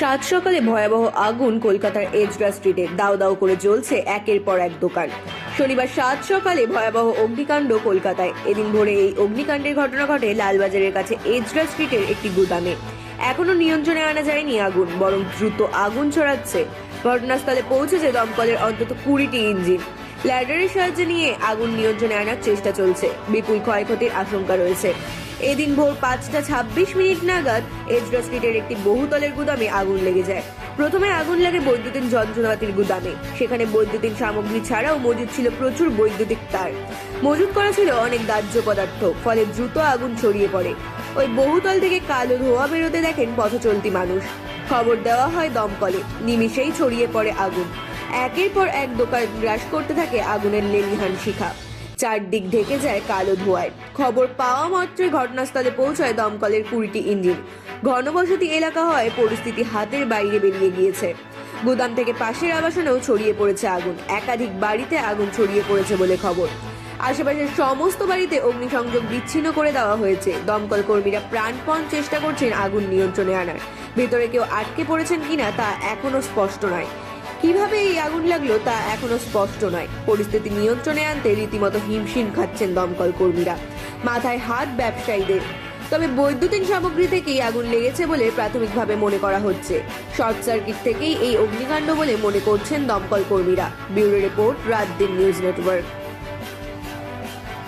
সাত সকালে ভয়াবহ আগুন কলকাতার এজরা স্ট্রিটে দাও দাও করে জ্বলছে একের পর এক দোকান। শনিবার সাত সকালে ভয়াবহ অগ্নিকাণ্ড কলকাতায়। এদিন ভোরে এই অগ্নিকাণ্ডের ঘটনা ঘটে লালবাজারের কাছে এজরা স্ট্রিটের একটি গুদামে। এখনও নিয়ন্ত্রণে আনা যায়নি আগুন, বরং দ্রুত আগুন ছড়াচ্ছে। ঘটনাস্থলে পৌঁছেছে দমকলের অন্তত কুড়িটি ইঞ্জিন। ল্যাডারের সাহায্যে নিয়ে আগুন নিয়ন্ত্রণে আনার চেষ্টা চলছে। বিপুল ক্ষয়ক্ষতির আশঙ্কা রয়েছে। এদিন ভোর পাঁচটা ছাব্বিশ মিনিট নাগাদ এজরা স্ট্রিটের একটি বহুতলের গুদামে আগুন লেগে যায়। প্রথমে আগুন লাগে বৈদ্যুতিন যন্ত্রপাতির গুদামে। সেখানে বৈদ্যুতিন সামগ্রী ছাড়াও মজুদ ছিল প্রচুর বৈদ্যুতিক তার। মজুদ করা ছিল অনেক দাহ্য পদার্থ, ফলে দ্রুত আগুন ছড়িয়ে পড়ে। ওই বহুতল থেকে কালো ধোয়া বেরোতে দেখেন পথচলতি মানুষ। খবর দেওয়া হয় দমকলে। নিমিষেই ছড়িয়ে পড়ে আগুন। একের পর এক দোকান গ্রাস করতে থাকে আগুনের লেলিহান শিখা। চারদিক ঢেকে যায় কালো ধোঁয়ায়। খবর পাওয়া মাত্রই ঘটনাস্থলে পৌঁছায় দমকলের কুড়িটি ইঞ্জিন। ঘনবসতি এলাকা হয় পরিস্থিতি হাতের বাইরে বেরিয়ে গিয়েছে। গুদাম থেকে পাশের আবাসনেও ছড়িয়ে পড়েছে আগুন। একাধিক বাড়িতে আগুন ছড়িয়ে পড়েছে বলে খবর। আশেপাশের সমস্ত বাড়িতে অগ্নিসংযোগ বিচ্ছিন্ন করে দেওয়া হয়েছে। দমকল কর্মীরা প্রাণপণ চেষ্টা করছেন আগুন নিয়ন্ত্রণে আনার। ভেতরে কেউ আটকে পড়েছেন কিনা তা এখনও স্পষ্ট নয়। কীভাবে এই আগুন লাগল তা এখনও স্পষ্ট নয়। পরিস্থিতি নিয়ন্ত্রণে আনতে রীতিমতো হিমশিম খাচ্ছেন দমকল কর্মীরা। মাথায় হাত ব্যবসায়ীদের। তবে বৈদ্যুতিন সামগ্রী থেকেই আগুন লেগেছে বলে প্রাথমিকভাবে মনে করা হচ্ছে। শর্ট সার্কিট থেকেই এই অগ্নিকাণ্ড বলে মনে করছেন দমকল কর্মীরা। ব্যুরো রিপোর্ট রাত দিন নিউজ নেটওয়ার্ক।